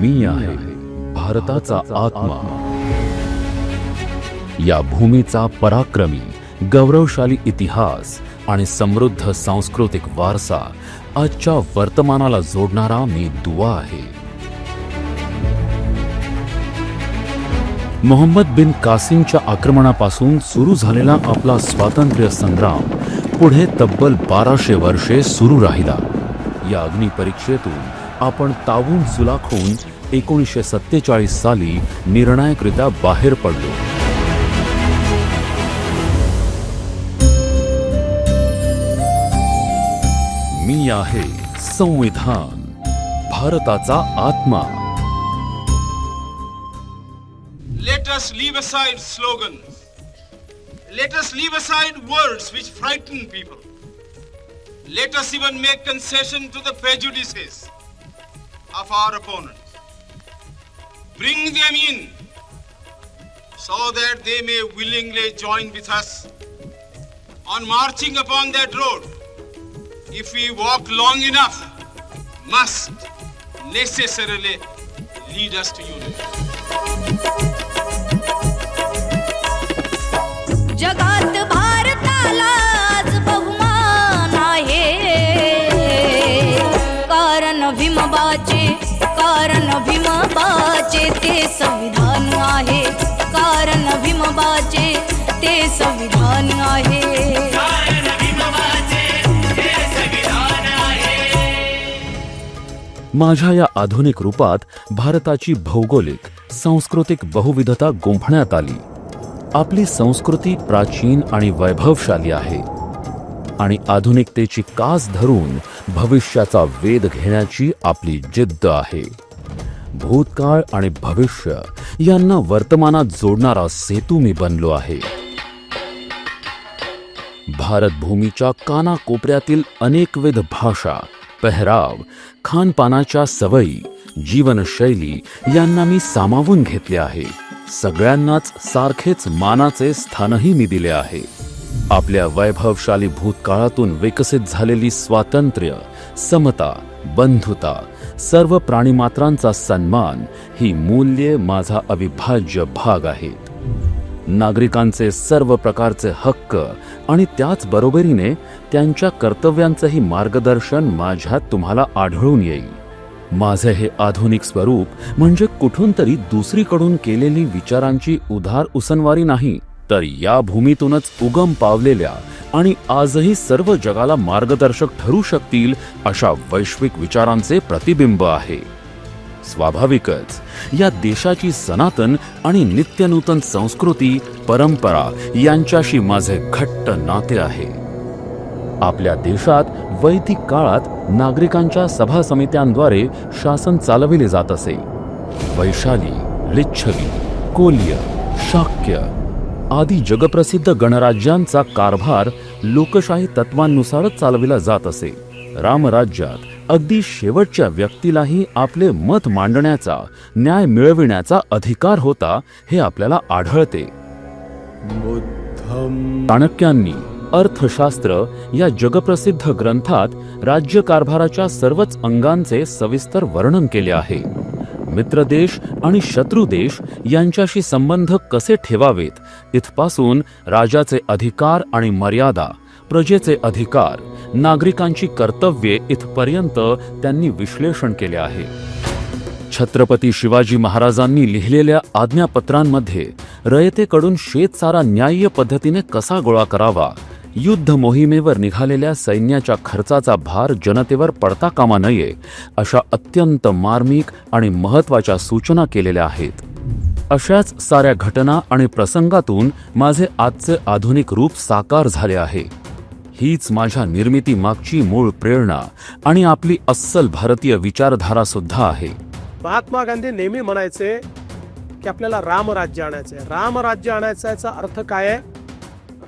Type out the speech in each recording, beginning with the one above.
मी आहे भारताचा आत्मा. या भूमीचा पराक्रमी गौरवशाली इतिहास आणि समृद्ध सांस्कृतिक वारसा आजच्या वर्तमानाला जोडणारा मी दुवा आहे. मोहम्मद बिन कासिमच्या आक्रमणापासून सुरू झालेला आपला स्वातंत्र्य संग्राम पुढे तब्बल बाराशे वर्षे सुरू राहिला. या अग्निपरीक्षेतून आपण तावून सुलाखून एकोणीसशे सत्तेचाळीस साली निर्णायकरित्या बाहेर पडलो मी आहे संविधान भारताचा आत्मा Let us leave aside slogans. Let us leave aside words which frighten people. Let us even make concession to the prejudices of our opponents. Bring them in so that they may willingly join with us on marching upon that road. If we walk long enough, must necessarily lead us to unity. जगात भारताला आज बहुमान आहे कारण भीमबाचे कारण भीमबाचे ते संविधान आहे. कारण भीमबाचे ते संविधान आहे. माझ्या या आधुनिक रूपात भारताची भौगोलिक सांस्कृतिक बहुविधता गुंफण्यात आली. आपली संस्कृती प्राचीन आणि वैभवशाली आहे. आणि आधुनिकतेची कास धरून भविष्याचा वेध घेण्याची आपली जिद्द आहे. भूतकाळ आणि भविष्य यांना वर्तमानात जोडणारा सेतू मी बनलो आहे. भारतभूमीच्या कानाकोपऱ्यातील अनेकविध भाषा पेहराव खानपानाच्या सवयी जीवनशैली यांना मी सामावून घेतले आहे. सगळ्यांनाच सारखेच मानाचे स्थानही मी दिले आहे. आपल्या वैभवशाली भूतकाळातून विकसित झालेली स्वातंत्र्य समता बंधुता सर्व प्राणीमात्रांचा सन्मान ही मूल्ये माझा अविभाज्य भाग आहेत. नागरिकांचे सर्व प्रकारचे हक्क आणि त्याच बरोबरीने त्यांच्या कर्तव्यांचंही मार्गदर्शन माझ्यात तुम्हाला आढळून येईल. माझे हे आधुनिक स्वरूप म्हणजे कुठून तरी दुसरीकडून केलेली विचारांची उधार उसनवारी नाही तर या भूमीतूनच उगम पावलेल्या आणि आजही सर्व जगाला मार्गदर्शक ठरू शकतील अशा वैश्विक विचारांचे प्रतिबिंब आहे. स्वाभाविकच या देशाची सनातन आणि नित्यनूतन संस्कृती परंपरा यांच्याशी माझे घट्ट नाते आहे. आपल्या देशात वैदिक काळात नागरिकांच्या सभा समित्यांद्वारे शासन चालविले जात असे. वैशाली लिच्छवी कोल्य शाक्य आदी जगप्रसिद्ध गणराज्यांचा कारभार लोकशाही तत्वांनुसारच चालविला जात असे. रामराज्यात अगदी शेवटच्या व्यक्तीलाही आपले मत मांडण्याचा न्याय मिळविण्याचा अधिकार होता हे आपल्याला आढळते. चाणक्यांनी अर्थशास्त्र या जगप्रसिद्ध ग्रंथात राज्यकारभाराच्या सर्वच अंगांचे सविस्तर वर्णन केले आहे. मित्रदेश आणि शत्रू देश यांच्याशी संबंध कसे ठेवावेत? इथपासून राजाचे अधिकार आणि मर्यादा प्रजेचे अधिकार नागरिकांची कर्तव्ये इथपर्यंत त्यांनी विश्लेषण केले आहे. छत्रपती शिवाजी महाराजांनी लिहिलेल्या आज्ञापत्रांमध्ये रयतेकडून शेतसारा न्याय्य पद्धतीने कसा गोळा करावा युद्ध मोहिमेवर निघालेल्या सैन्याच्या खर्चाचा भार जनतेवर पडता कामा नये अशा अत्यंत मार्मिक आणि महत्त्वाच्या सूचना केलेल्या आहेत. अशाच साऱ्या घटना आणि प्रसंगातून माझे आजचे आधुनिक रूप साकार झाले आहे. हीच माझ्या निर्मिती मागची मूळ प्रेरणा आणि आपली अस्सल भारतीय विचारधारा सुद्धा आहे. महात्मा गांधी नेहमी म्हणायचे की आपल्याला रामराज्य आणायचंय. रामराज्य आणायचा याचा अर्थ काय आहे?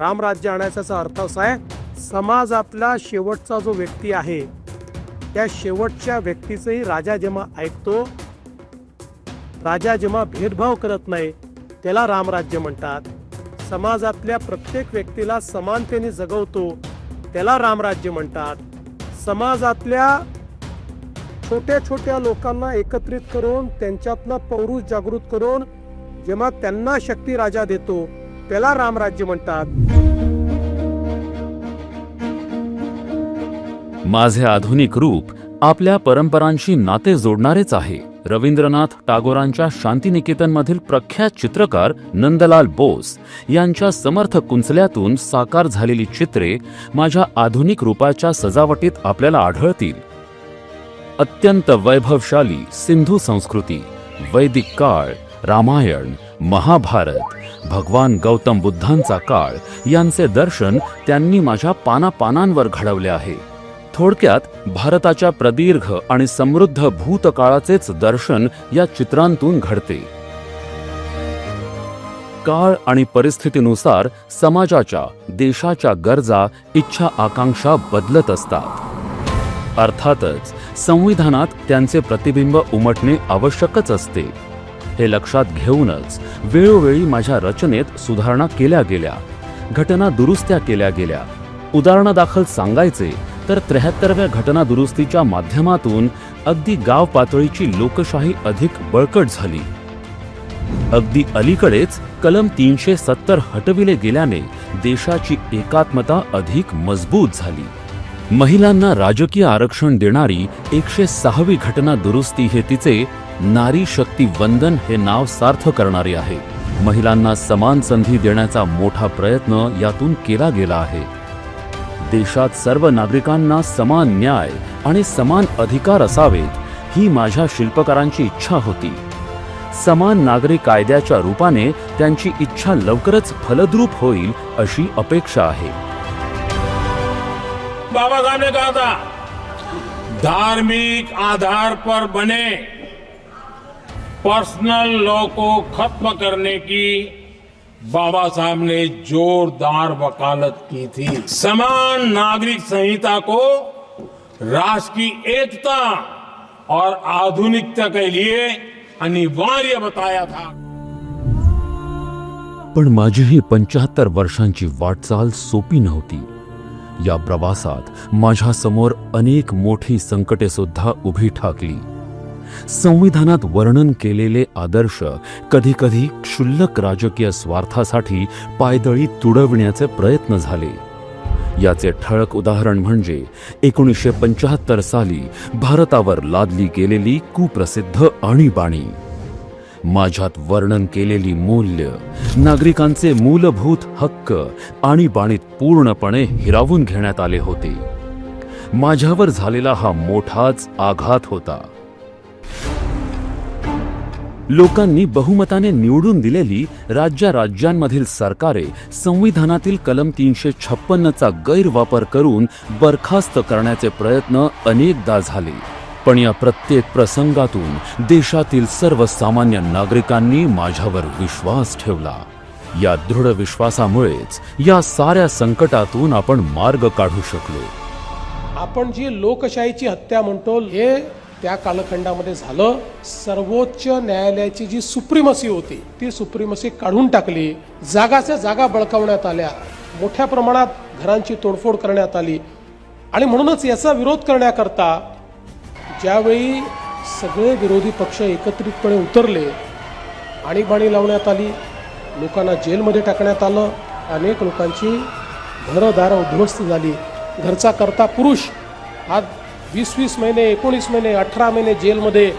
रामराज्य आणायचा अर्थ असा आहे समाजातला शेवटचा जो व्यक्ती आहे त्या शेवटच्या व्यक्तीचंही राजा जेव्हा ऐकतो राजा जेव्हा भेदभाव करत नाही त्याला रामराज्य म्हणतात. समाजातल्या प्रत्येक व्यक्तीला समानतेने जगवतो त्याला रामराज्य म्हणतात. समाजातल्या छोट्या छोट्या लोकांना एकत्रित करून त्यांच्यातनं पौरुष जागृत करून जेव्हा त्यांना शक्ती राजा देतो त्याला रामराज्य म्हणतात. माझे आधुनिक रूप आपल्या परंपरांशी नाते जोडणारेच आहे. रवींद्रनाथ टागोरांच्या शांतिनिकेतनमधील प्रख्यात चित्रकार नंदलाल बोस यांच्या समर्थ कुंचल्यातून साकार झालेली चित्रे माझ्या आधुनिक रूपाच्या सजावटीत आपल्याला आढळतील. अत्यंत वैभवशाली सिंधू संस्कृती वैदिक काळ रामायण महाभारत भगवान गौतम बुद्धांचा काळ यांचे दर्शन त्यांनी माझ्या पानापानांवर घडवले आहे. थोडक्यात भारताच्या प्रदीर्घ आणि समृद्ध भूतकाळाचेच दर्शन या चित्रांतून घडते. काळ आणि परिस्थितीनुसार समाजाच्या देशाच्या गरजा इच्छा आकांक्षा बदलत असतात. अर्थातच संविधानात त्यांचे प्रतिबिंब उमटणे आवश्यकच असते. हे लक्षात घेऊनच वेळोवेळी माझ्या रचनेत सुधारणा केल्या गेल्या. घटना दुरुस्त्या केल्या गेल्या. उदाहरणादाखल सांगायचे तर त्र्याहत्तरव्या घटना दुरुस्तीच्या माध्यमातून अगदी गाव पातळीची लोकशाही अधिक बळकट झाली. अगदी अलीकडेच कलम तीनशे सत्तर हटविले गेल्याने देशाची एकात्मता अधिक मजबूत झाली. महिलांना राजकीय आरक्षण देणारी एकशे सहावी घटना दुरुस्ती हे तिचे नारी शक्ती वंदन हे नाव सार्थ करणारे आहे. महिलांना समान संधी देण्याचा मोठा प्रयत्न यातून केला गेला आहे. देशात सर्व नागरिकांना समान न्याय आणि समान अधिकार असावेत ही माझ्या शिल्पकारांची इच्छा होती. समान नागरिक कायद्याच्या रूपाने त्यांची इच्छा लवकरच फलद्रूप होईल अशी अपेक्षा आहे. बाबा साहब ने कहा था धार्मिक आधार पर बने पर्सनल लॉ को खत्म करने की बाबा साहब ने जोरदार वकालत की थी। समान नागरिक संहिता को राष्ट्र की एकता और आधुनिकता के लिए अनिवार्य बताया था। पण माझी ही पंचाहत्तर वर्षांची वाटचाल सोपी नव्हती। या प्रवासात माझ्यासमोर अनेक मोठी संकटे सुद्धा उभी ठाकली. संविधानात वर्णन केलेले आदर्श कधी कधी क्षुल्लक राजकीय स्वार्थासाठी पायदळी तुडवण्याचे प्रयत्न झाले. याचे ठळक उदाहरण म्हणजे एकोणीसशे पंचाहत्तर साली भारतावर लादली गेलेली कुप्रसिद्ध आणीबाणी. माझ्यात वर्णन केलेली मूल्य नागरिकांचे मूलभूत हक्क आणीबाणीत पूर्णपणे हिरावून घेण्यात आले होते. माझ्यावर झालेला हा मोठाच आघात होता. लोकांनी बहुमताने निवडून दिलेली राज्या राज्यांमधील सरकारे संविधानातील कलम तीनशे छप्पन्नचा गैरवापर करून बरखास्त करण्याचे प्रयत्न अनेकदा झाले. पण या प्रत्येक प्रसंगातून देशातील सर्वसामान्य नागरिकांनी माझ्यावर विश्वास ठेवला. या दृढ विश्वासामुळेच या साऱ्या संकटातून आपण मार्ग काढू शकलो. आपण जी लोकशाहीची हत्या म्हणतो हे त्या कालखंडामध्ये झालं. सर्वोच्च न्यायालयाची जी सुप्रीमसी होती ती सुप्रीमसी काढून टाकली. जागाच्या जागा बळकावण्यात आल्या. मोठ्या प्रमाणात घरांची तोडफोड करण्यात आली. आणि म्हणूनच याचा विरोध करण्याकरता ज्यावेळी सगळे विरोधी पक्ष एकत्रितपणे उतरले आणीबाणी लावण्यात आली लोकांना जेलमध्ये टाकण्यात आलं अनेक लोकांची घरंदारं उद्ध्वस्त झाली. घरचा करता पुरुष हा वीस वीस महिने एकोणीस महिने अठरा महिने जेलमध्ये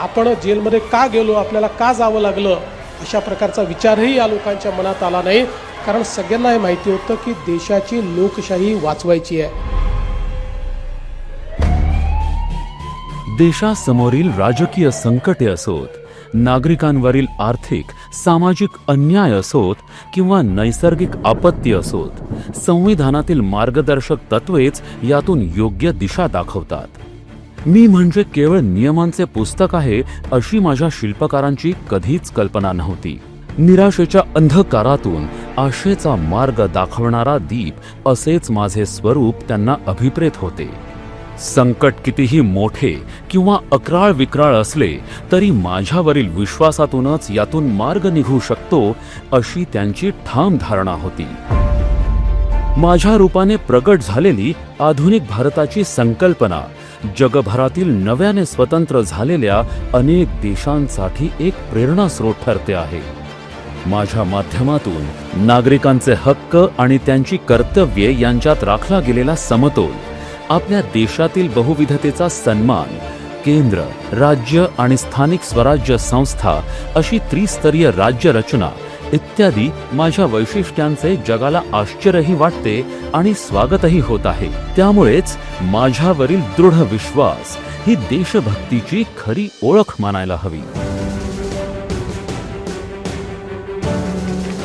आपण जेलमध्ये का गेलो आपल्याला का जावं लागलं अशा प्रकारचा विचारही या लोकांच्या मनात आला नाही. कारण सगळ्यांना हे माहिती होतं की देशाची लोकशाही वाचवायची आहे. देशासमोरील राजकीय संकटे असोत नागरिकांवरील आर्थिक सामाजिक अन्याय असोत किंवा नैसर्गिक आपत्ती असोत संविधानातील मार्गदर्शक तत्वेच यातून योग्य दिशा दाखवतात. मी म्हणजे केवळ नियमांचे पुस्तक आहे अशी माझ्या शिल्पकारांची कधीच कल्पना नव्हती. निराशेच्या अंधकारातून आशेचा मार्ग दाखवणारा दीप असेच माझे स्वरूप त्यांना अभिप्रेत होते. संकट कितीही मोठे किंवा अकराळ विक्राळ असले तरी माझ्यावरील विश्वासातूनच यातून मार्ग निघू शकतो अशी त्यांची ठाम धारणा होती. माझ्या रूपाने प्रगट झालेली आधुनिक भारताची संकल्पना जगभरातील नव्याने स्वतंत्र झालेल्या अनेक देशांसाठी एक प्रेरणास्रोत ठरते आहे. माझ्या माध्यमातून नागरिकांचे हक्क आणि त्यांची कर्तव्ये यांच्यात राखला गेलेला समतोल आपल्या देशातील बहुविधतेचा सन्मान केंद्र राज्य आणि स्थानिक स्वराज्य संस्था अशी त्रिस्तरीय राज्य रचना इत्यादी माझ्या वैशिष्ट्यांचे जगाला आश्चर्यही वाटते आणि स्वागतही होत आहे. त्यामुळेच माझ्यावरील दृढ विश्वास ही देशभक्तीची खरी ओळख मानायला हवी.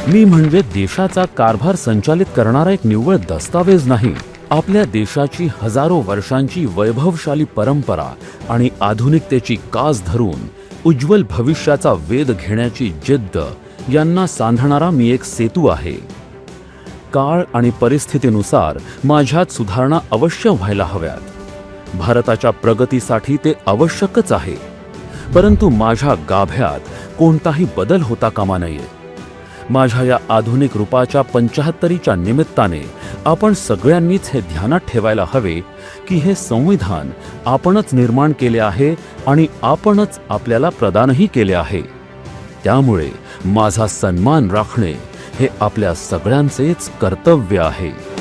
मी म्हणजे देशाचा कारभार संचालित करणारा एक निव्वळ दस्तावेज नाही. आपल्या देशाची हजारो वर्षांची वैभवशाली परंपरा आणि आधुनिकतेची कास धरून उज्ज्वल भविष्याचा वेध घेण्याची जिद्द यांना सांधणारा मी एक सेतू आहे. काळ आणि परिस्थितीनुसार माझ्यात सुधारणा अवश्य व्हायला हव्यात. भारताच्या प्रगतीसाठी ते आवश्यकच आहे. परंतु माझ्या गाभ्यात कोणताही बदल होता कामा नये. माझ्या या आधुनिक रूपाच्या पंचाहत्तरीच्या निमित्ताने आपण सगळ्यांनीच हे ध्यानात ठेवायला हवे की हे संविधान आपणच निर्माण केले आहे आणि आपणच आपल्याला प्रदानही केले आहे. त्यामुळे माझा सन्मान राखणे हे आपल्या सगळ्यांचेच कर्तव्य आहे.